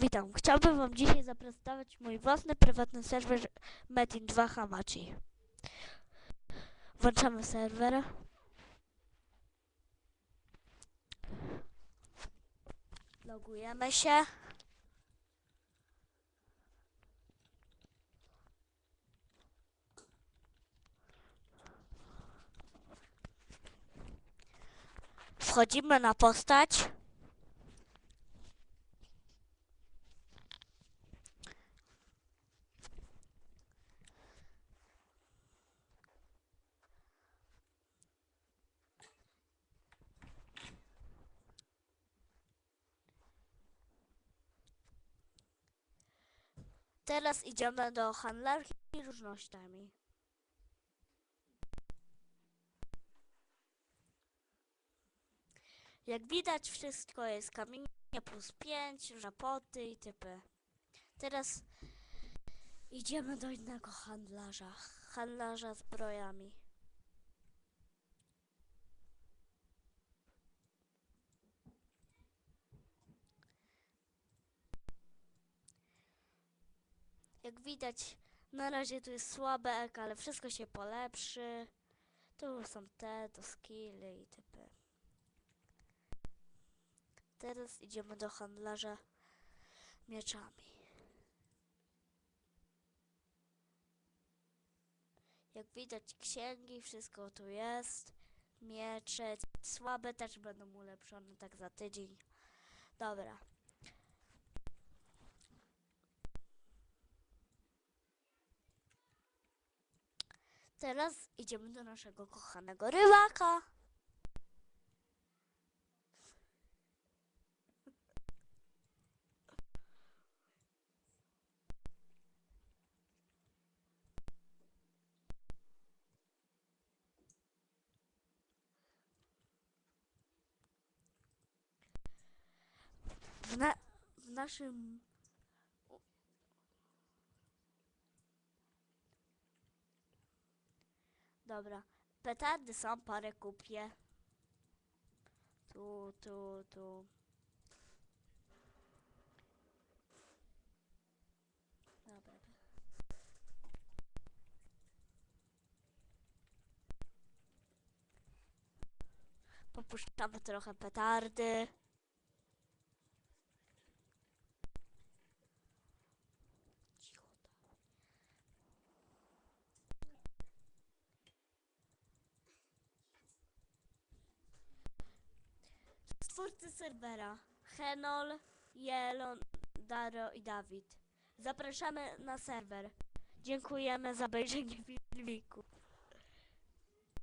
Witam. Chciałbym Wam dzisiaj zaprezentować mój własny prywatny serwer Metin 2 Hamachi. Włączamy serwer. Logujemy się. Wchodzimy na postać. Teraz idziemy do handlarki różnościami. Jak widać wszystko jest kamienie plus 5, rapoty i typy. Teraz idziemy do innego handlarza. Handlarza zbrojami. Jak widać, na razie tu jest słabe eko, ale wszystko się polepszy. Tu są te, to skille i typy. Teraz idziemy do handlarza mieczami. Jak widać księgi, wszystko tu jest. Miecze, słabe też będą ulepszone tak za tydzień. Dobra. Teraz idziemy do naszego kochanego rybaka. W, na, w naszym Dobra. Petardy są, parę kupię. Tu, tu, tu. Dobra. Popuszczamy trochę petardy. Twórcy serwera Henol, Jelon, Daro i Dawid. Zapraszamy na serwer. Dziękujemy za obejrzenie filmiku.